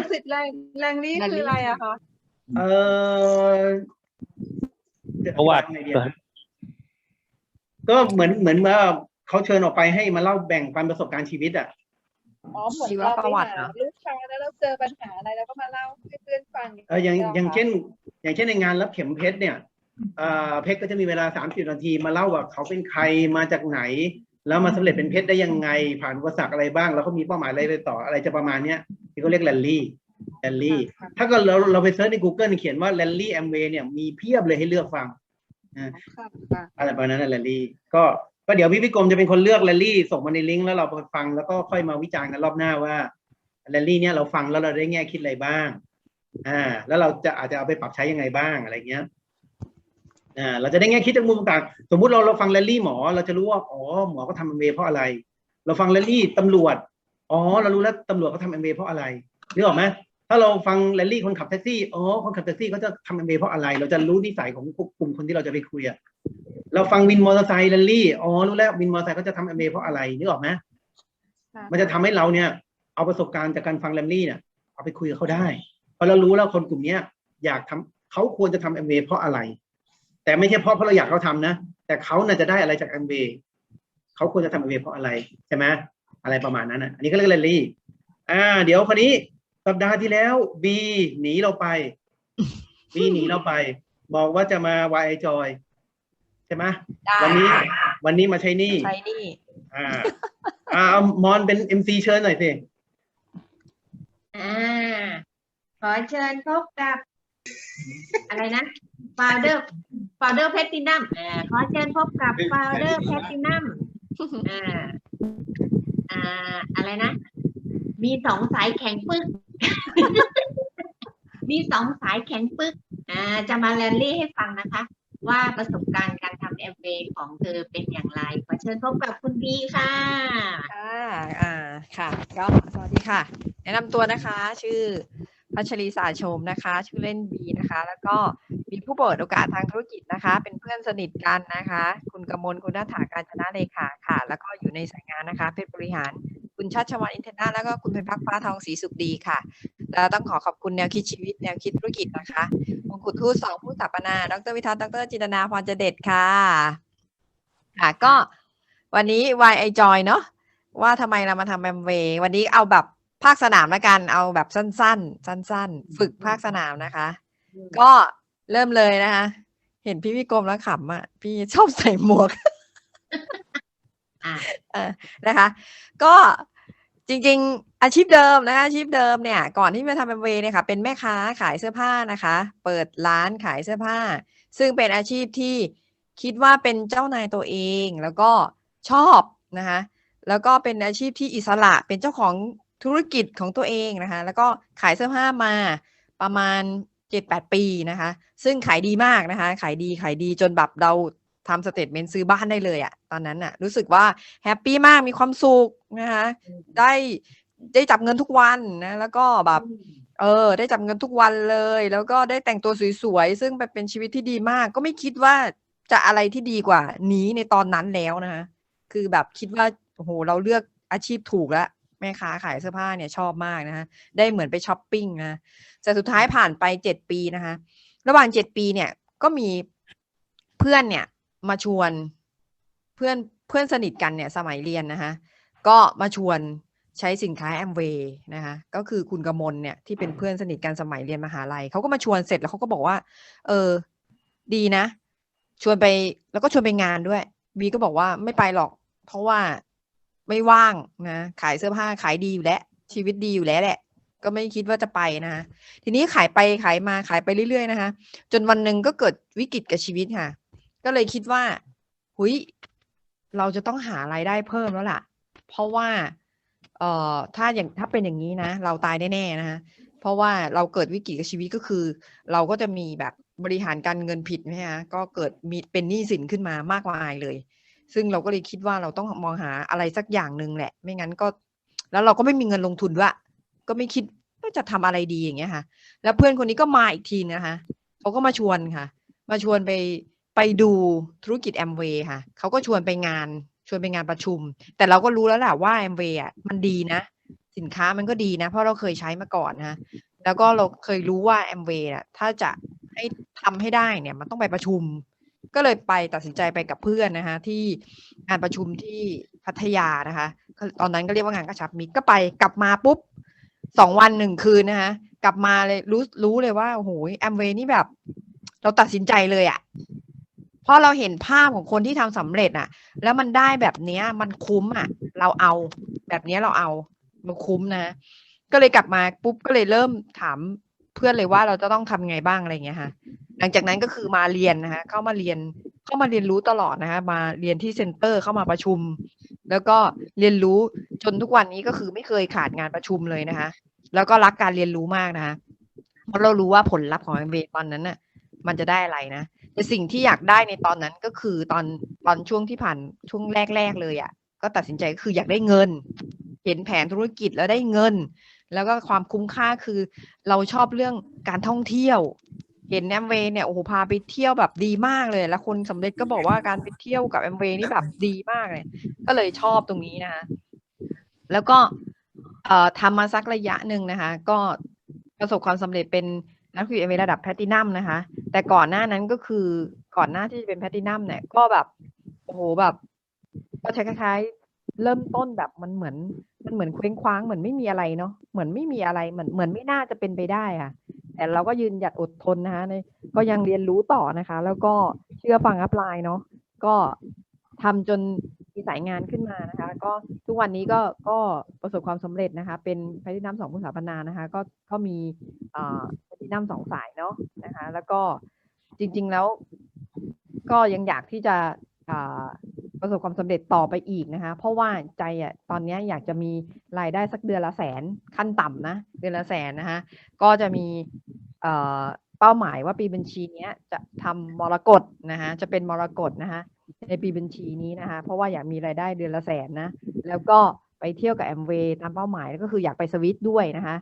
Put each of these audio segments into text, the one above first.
ลูกศิษย์แรงแรงนี้คืออะไรอะคะเออประวัติไงดีอะก็เหมือนเหมือนว่าเขาเชิญออกไปให้มาเล่าแบ่งปันประสบการณ์ชีวิตอะอ๋อเหมือนชีวเราประไปวัติหาเหรอลูกค้าแล้วเราเจอปัญหาอะไรเราก็มาเล่าให้เพื่อนฟังเอออย่างหรอย่างคะเช่น อย่างเช่นในงานรับเข็มเพชรเนี่ยเอ่อเพชรก็จะมีเวลาสามสิบนาทีมาเล่าว่าเขาเป็นใครมาจากไหน แล้วมาสำเร็จเป็นเพชรได้ยังไง ผ่านอุปสรรคอะไรบ้าง แล้วเขามีเป้าหมายอะไรไปต่ออะไรจะประมาณเนี้ย ที่เขาเรียกแรลลี่แรลลี่ค่ะถ้าเก็เราเราไปเซิร์ชใน Google เขียนว่าแรลลี่แอมเวย์เนี่ยมีเพียบเลยให้เลือกฟังค่ะค่ะอะไรประมาณนั้นแรลลี่ ก็ก็เดี๋ยวพี่พิกรมจะเป็นคนเลือกแรลลี่ ส่งมาในลิงก์แล้วเราไปฟังแล้วก็ค่อยมาวิจารณ์กันรอบหน้าว่าแรลลี่เนี่ยเราฟังแล้วเราได้แง่คิดอะไรบ้าง อ่า แล้วเราจะอาจจะเอาไปปรับใช้ยังไงบ้างอะไรเงี้ยอ่าเราจะได้แง่คิดจากมุมต่างสมมุติเราเราฟังแรลลี่หมอ เราจะรู้ว่าอ๋อหมอก็ทำเอ็มเเพราะอะไร เราฟังแรลลี่ตำรวจ อ๋อ เรารู้แล้วตำรวจเขาทำเอ็มเพราะอะไรนึกออกไหมถ้าเราฟังแรลลี่คนขับแท็กซี่อ๋อคนขับแท็กซี่เขาจะทำเอ็มเพราะอะไร เราจะรู้นิสัยของกลุ่มคนที่เราจะไปคุยอะเราฟังวินมอเตอร์ไซค์แรลลี่อ๋อรู้แล้ววินมอเตอร์ไซค์เขาจะทำเอ็มเเพราะอะไรนึกออกไหมค่ะมันจะทำให้เราเนี่ย เอาประสบการณ์จากการฟังแรลลี่เนี่ยเอาไปคุยกับเขาได้เพราะเรารู้แล้วคนกลุ่มเนี้ย อยากทำเขาควรจะทำเอ็มเเพราะอะไร แต่ไม่ใช่เพราะเพราะเราอยากเขาทำนะแต่เขาน่าจะได้อะไรจากเอ็มเเขาควรจะทำเอ็มเพราะอะไรใช่ไหม อะไรประมาณนั้นนะอันนี้ก็เรียกแรลลี่อ่า เดี๋ยวคนนี้สัปดาห์ที่แล้วบีหนีเราไปบีหนีเราไป บอกว่าจะมาวายจอยใช่ไหมได้วันนี้ วันนี้มาใช้หนี่ใช้หนี่อ่าอ่าเอามอนเป็นเอ็มซีเชิญหน่อยสิอ่าขอเชิญพบกับ อะไรนะ founder founder platinum อ่าขอเชิญพบกับ founder platinum อ่า อ่าอะไรนะ มีสองสายแข็งปึกมีสองสายแข็งปึกอ่าจะมาแรนลี่ให้ฟังนะคะ ว่าประสบการณ์การทำเอฟเของเธอเป็นอย่างไร ขอเชิญพบกับคุณบีค่ะ ค่ะ อ่า ค่ะ ก็สวัสดีค่ะ แนะนำตัวนะคะ ชื่อ พัชรีสาชมนะคะ ชื่อเล่นบีนะคะ แล้วก็มีผู้เปิดโอกาสทางธุรกิจนะคะ เป็นเพื่อนสนิทกันนะคะ คุณกมลคุณนัฐาการชนะเลขาค่ะ แล้วก็อยู่ในสายงานนะคะ เพชรบริหาร คุณชัชวันอินเทอร์นาแล้วก็คุณเพญพักฟ้าทองศรีสุขดีค่ะแล้วต้องขอขอบคุณแนวคิดชีวิตแนวคิดธุรกิจนะคะมงกุฎทูตสองผู้สถาปนา ดรวิทัศน์ดรจินตนาพรเจเด็ดค่ะ ค่ะ ก็วันนี้ Why I Joy เนาะว่าทำไมเรามาทำแอมเวย์วันนี้เอาแบบ ภาคสนามละกันเอาแบบสั้น ๆ สั้น ๆ ฝึกภาคสนามนะคะ ก็เริ่มเลยนะคะ เห็นพี่วิกรมแล้วขำอะ พี่ชอบใส่หมวกอะเออนะคะ ก็จริง ๆ อาชีพเดิมนะคะอาชีพเดิมเนี่ย ก่อนที่มาทำแอมเวย์เนี่ยค่ะ เป็นแม่ค้าขายเสื้อผ้านะคะ เปิดร้านขายเสื้อผ้า ซึ่งเป็นอาชีพที่คิดว่าเป็นเจ้านายตัวเองแล้วก็ชอบนะคะ แล้วก็เป็นอาชีพที่อิสระเป็นเจ้าของ ธุรกิจของตัวเองนะคะ แล้วก็ขายเสื้อผ้ามาประมาณเจ็ดแปดปีนะคะ ซึ่งขายดีมากนะคะ ขายดีขายดีจนแบบเราทำสเตทเมนต์ซื้อบ้านได้เลยอะตอนนั้นอะรู้สึกว่าแฮปปี้มากมีความสุขนะคะได้ได้จับเงินทุกวันนะ แล้วก็แบบเออ ได้จับเงินทุกวันเลย แล้วก็ได้แต่งตัวสวยๆ ซึ่งเป็นชีวิตที่ดีมาก ก็ไม่คิดว่าจะอะไรที่ดีกว่านี้ในตอนนั้นแล้วนะคะคือแบบคิดว่าโอ้โหเราเลือกอาชีพถูกแล้ว แม่ค้าขายเสื้อผ้าเนี่ยชอบมากนะคะได้เหมือนไปช้อปปิ้งนะแต่สุดท้ายผ่านไปเจ็ดปีนะคะ ระหว่างเจ็ดปีเนี่ยก็มีเพื่อนเนี่ยมาชวนเพื่อนเพื่อนสนิทกันเนี่ยสมัยเรียนนะคะก็มาชวนใช้สินค้าแอมเวย์นะคะก็คือคุณกมลเนี่ยที่เป็นเพื่อนสนิทกันสมัยเรียนมหาลัยเขาก็มาชวนเสร็จแล้วเขาก็บอกว่า เออ ดีนะ ชวนไปแล้วก็ชวนไปงานด้วยบีก็บอกว่าไม่ไปหรอก เพราะว่า ไม่ว่างนะขายเสื้อผ้าขายดีอยู่แล้ว ชีวิตดีอยู่แล้วแหละ ก็ไม่คิดว่าจะไปนะคะทีนี้ขายไปขายมาขายไปเรื่อยๆนะคะ จนวันหนึ่งก็เกิดวิกฤตกับชีวิตค่ะ ก็เลยคิดว่าหุยเราจะต้องหารายได้เพิ่มแล้วล่ะ เพราะว่าเอ่อถ้าอย่างถ้าเป็นอย่างนี้นะ เราตายแน่ๆนะคะเพราะว่าเราเกิดวิกฤตกับชีวิตก็คือ เราก็จะมีแบบบริหารการเงินผิดไหมฮะก็เกิดมีเป็นหนี้สินขึ้นมามากมายเลย ซึ่งเราก็เลยคิดว่าเราต้องมองหาอะไรสักอย่างหนึ่งแหละ ไม่งั้นก็ แล้วเราก็ไม่มีเงินลงทุนด้วยก็ไม่คิดว่าจะทำอะไรดีอย่างเงี้ยค่ะ แล้วเพื่อนคนนี้ก็มาอีกทีนะคะเขาก็มาชวนค่ะ มาชวนไปไปดูธุรกิจแอมเวย์ค่ะเขาก็ชวนไปงานชวนไปงานประชุม แต่เราก็รู้แล้วแหละว่าแอมเวย์อะมันดีนะ สินค้ามันก็ดีนะ เพราะเราเคยใช้มาก่อนนะแล้วก็เราเคยรู้ว่าแอมเวย์น่ะถ้าจะให้ทำให้ได้เนี่ยมันต้องไปประชุม ก็เลยไปตัดสินใจไปกับเพื่อนนะคะ ที่งานประชุมที่พัทยานะคะ ตอนนั้นก็เรียกว่างานกระชับมิตรก็ไปกลับมาปุ๊บสองวันหนึ่งคืนนะคะ กลับมาเลยรู้รู้เลยว่าโอ้โหแอมเวย์นี่แบบ เราตัดสินใจเลยอะ่ะเพราะเราเห็นภาพของคนที่ทำสำเร็จอะ่ะ แล้วมันได้แบบเนี้ย มันคุ้มอะ่ะ เราเอาแบบเนี้ยเราเอา มันคุ้มนะ ก็เลยกลับมาปุ๊บก็เลยเริ่มถามเพื่อนเลยว่าเราจะต้องทำไงบ้างอะไรเงี้ยค่ะ หลังจากนั้นก็คือมาเรียนนะคะเข้ามาเรียนเข้ามาเรียนรู้ตลอดนะคะมาเรียนที่เซ็นเตอร์เข้ามาประชุม แล้วก็เรียนรู้จนทุกวันนี้ก็คือไม่เคยขาดงานประชุมเลยนะคะ แล้วก็รักการเรียนรู้มากนะคะเพราะเรารู้ว่าผลลัพธ์ของ m อ a ตอนนั้นน่ะมันจะได้อะไรนะแต่สิ่งที่อยากได้ในตอนนั้นก็คือตอนตอนช่วงที่ผ่านช่วงแรก ๆ เลยอะ่ะ ก็ตัดสินใจก็คืออยากได้เงิน เห็นแผนธุรกิจแล้วได้เงิน แล้วก็ความคุ้มค่าคือเราชอบเรื่องการท่องเที่ยว เห็นแอมเวย์เนี่ยโอ้โหพาไปเที่ยวแบบดีมากเลย แล้วคนสำเร็จก็บอกว่าการไปเที่ยวกับแอมเวย์นี่แบบดีมากเลย ก็เลยชอบตรงนี้นะคะแล้วก็เอ่อทำมาสักระยะหนึ่งนะคะ ก็ประสบความสำเร็จเป็นนักคุยเอเวระดับแพลตินัมนะคะ แต่ก่อนหน้านั้นก็คือก่อนหน้าที่จะเป็นแพลตินัมเนี่ยก็แบบโอ้โหแบบก็ใช้คล้ายๆเริ่มต้นแบบมันเหมือนมันเหมือนเคว้งคว้างเหมือนไม่มีอะไรเนาะเหมือนไม่มีอะไรเหมือนเหมือนไม่น่าจะเป็นไปได้อะ แต่เราก็ยืนหยัดอดทนนะคะในก็ยังเรียนรู้ต่อนะคะ แล้วก็เชื่อฟังอัพไลน์เนาะก็ทำจนมีสายงานขึ้นมานะคะ ก็ทุกวันนี้ก็ก็ประสบความสำเร็จนะคะ เป็นแพทินัมสองผู้สาปนานะคะ ก็ก็มีอ่อแพทินัมสองสายเนาะนะคะ แล้วก็จริง ๆแล้ว ก็ยังอยากที่จะอ่าประสบความสำเร็จต่อไปอีกนะคะ เพราะว่าใจอะตอนนี้อยากจะมีรายได้สักเดือนละแสนขั้นต่ำนะเดือนละแสนนะคะ ก็จะมี เป้าหมายว่าปีบัญชีนี้จะทำมรกตนะคะจะเป็นมรกตนะคะในปีบัญชีนี้นะคะ เพราะว่าอยากมีรายได้เดือนละแสนนะ แล้วก็ไปเที่ยวกับแอมเวย์ตามเป้าหมายก็คืออยากไปสวิตด้วยนะคะ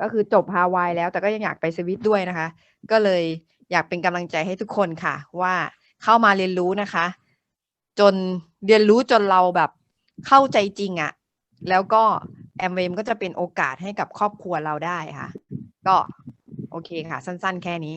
ก็คือจบฮาวายแล้วแต่ก็ยังอยากไปสวิตด้วยนะคะ ก็เลยอยากเป็นกำลังใจให้ทุกคนค่ะ ว่าเข้ามาเรียนรู้นะคะ จนเรียนรู้จนเราแบบเข้าใจจริงอะ่ะ แล้วก็แอมเวมก็จะเป็นโอกาสให้กับครอบครัวเราได้ค่ะ ก็ โอเคค่ะ สั้น ๆ แค่นี้